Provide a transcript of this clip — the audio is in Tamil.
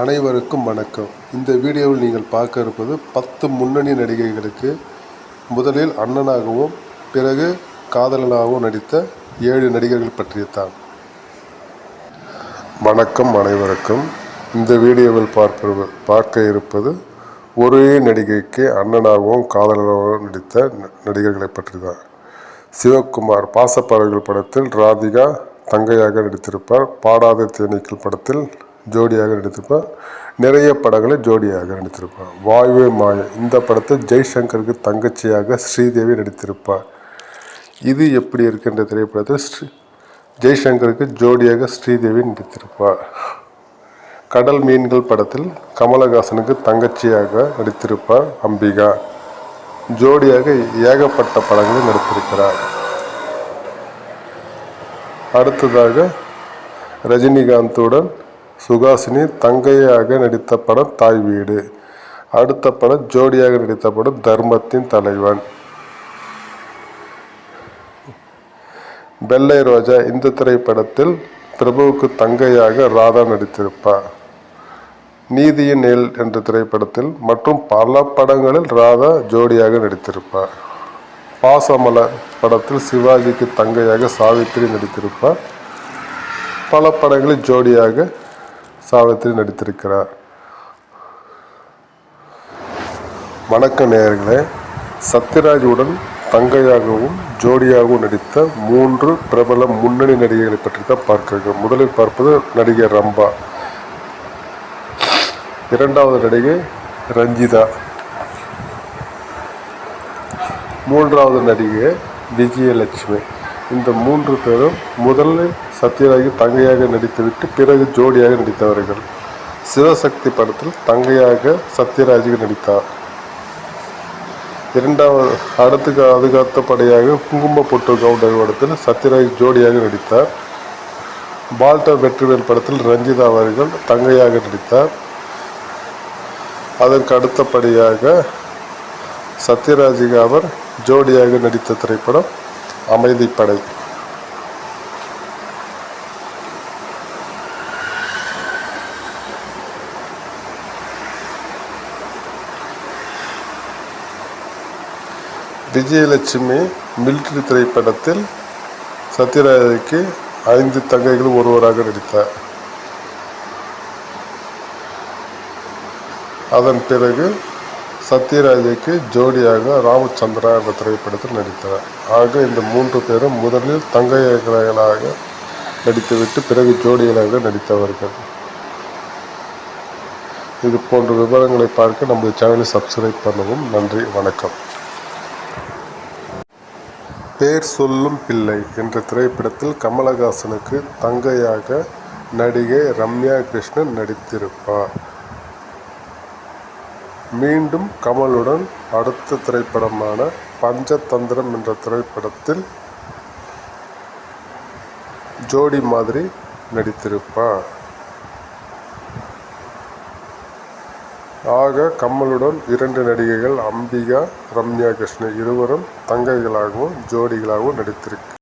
அனைவருக்கும் வணக்கம். இந்த வீடியோவில் நீங்கள் பார்க்க இருப்பது பத்து முன்னணி நடிகைகளுக்கு முதலில் அண்ணனாகவும் பிறகு காதலனாகவும் நடித்த ஏழு நடிகர்கள் பற்றியத்தான். வணக்கம் அனைவருக்கும். இந்த வீடியோவில் பார்ப்பது பார்க்க இருப்பது ஒரே நடிகைக்கு அண்ணனாகவும் காதலனாகவும் நடித்த ந- நடிகர்களை பற்றி தான் சிவகுமார் பாசப்பறவைகள் படத்தில் ராதிகா தங்கையாக நடித்திருப்பார். பாடாத தேனீக்கள் படத்தில் ஜோடியாக நடித்திருப்பான் நிறைய படங்களை ஜோடியாக நடித்திருப்பான் வாயுவே மாய. இந்த படத்தை ஜெய்சங்கருக்கு தங்கச்சியாக ஸ்ரீதேவி நடித்திருப்பார் இது எப்படி இருக்கின்ற திரைப்படத்தில் ஸ்ரீ ஜெய்சங்கருக்கு ஜோடியாக ஸ்ரீதேவி நடித்திருப்பார் கடல் மீன்கள் படத்தில் கமலஹாசனுக்கு தங்கச்சியாக நடித்திருப்பார் அம்பிகா. ஜோடியாக ஏகப்பட்ட படங்களில் நடித்திருக்கிறார். அடுத்ததாக ரஜினிகாந்துடன் சுகாசினி தங்கையாக நடித்த படம் தாய் வீடு. அடுத்த படம் ஜோடியாக நடித்த படம் தர்மத்தின் தலைவன். வெள்ளை ரோஜா இந்த திரைப்படத்தில் பிரபுவுக்கு தங்கையாக ராதா நடித்திருப்பார். நீதியின் நெல் என்ற திரைப்படத்தில் மற்றும் பல படங்களில் ராதா ஜோடியாக நடித்திருப்பார். பாசமலர் படத்தில் சிவாஜிக்கு தங்கையாக சாவித்திரி நடித்திருப்பார். பல படங்களில் ஜோடியாக சாவித்திரி நடித்திருக்கிறார். வணக்க நேயர்களே சத்யராஜுடன் தங்கையாகவும் ஜோடியாகவும் நடித்த மூன்று பிரபல முன்னணி நடிகைகளை பற்றி தான் பார்க்கிறோம் முதலில் பார்ப்பது நடிகை ரம்பா. இரண்டாவது நடிகை ரஞ்சிதா. மூன்றாவது நடிகை விஜயலட்சுமி. இந்த மூன்று பேரும் முதலில் சத்யராஜ் தங்கையாக நடித்துவிட்டு பிறகு ஜோடியாக நடித்தவர்கள். சிவசக்தி படத்தில் தங்கையாக சத்யராஜுக்கு நடித்தார். இரண்டாவது அடுத்து அதுகாத்த படையாக குங்கும பொட்டு கவுண்டர் படத்தில் சத்யராஜ் ஜோடியாக நடித்தார். பால்டர் வெற்றிவேல் படத்தில் ரஞ்சிதா அவர்கள் தங்கையாக நடித்தார். அதற்கு அடுத்தபடியாக சத்யராஜிக அவர் ஜோடியாக நடித்த திரைப்படம் அமைதிப்படை. விஜயலட்சுமி மிலிட்ரி திரைப்படத்தில் சத்யராஜைக்கு ஐந்து தங்கைகள் ஒருவராக நடித்தார். அதன் பிறகு சத்யராஜுக்கு ஜோடியாக ராமச்சந்திரா என்ற திரைப்படத்தில் நடித்தார். ஆக இந்த மூன்று பேரும் முதலில் தங்கையர்களாக நடித்துவிட்டு பிறகு ஜோடிகளாக நடித்தவர்கள். இது போன்ற விவரங்களை பார்க்க நமது சேனலை சப்ஸ்கிரைப் பண்ணவும் நன்றி வணக்கம். பேர் சொல்லும் பிள்ளை என்ற திரைப்படத்தில் கமலஹாசனுக்கு தங்கையாக நடிகை ரம்யா கிருஷ்ணன் நடித்திருப்பார். மீண்டும் கமலுடன் அடுத்த திரைப்படமான பஞ்சதந்திரம் என்ற திரைப்படத்தில் ஜோடி மாதிரி நடித்திருப்பார். ஆக கமலுடன் இரண்டு நடிகைகள் அம்பிகா ரம்யா கிருஷ்ணன் இருவரும் தங்கைகளாகவும் ஜோடிகளாகவும் நடித்திருக்க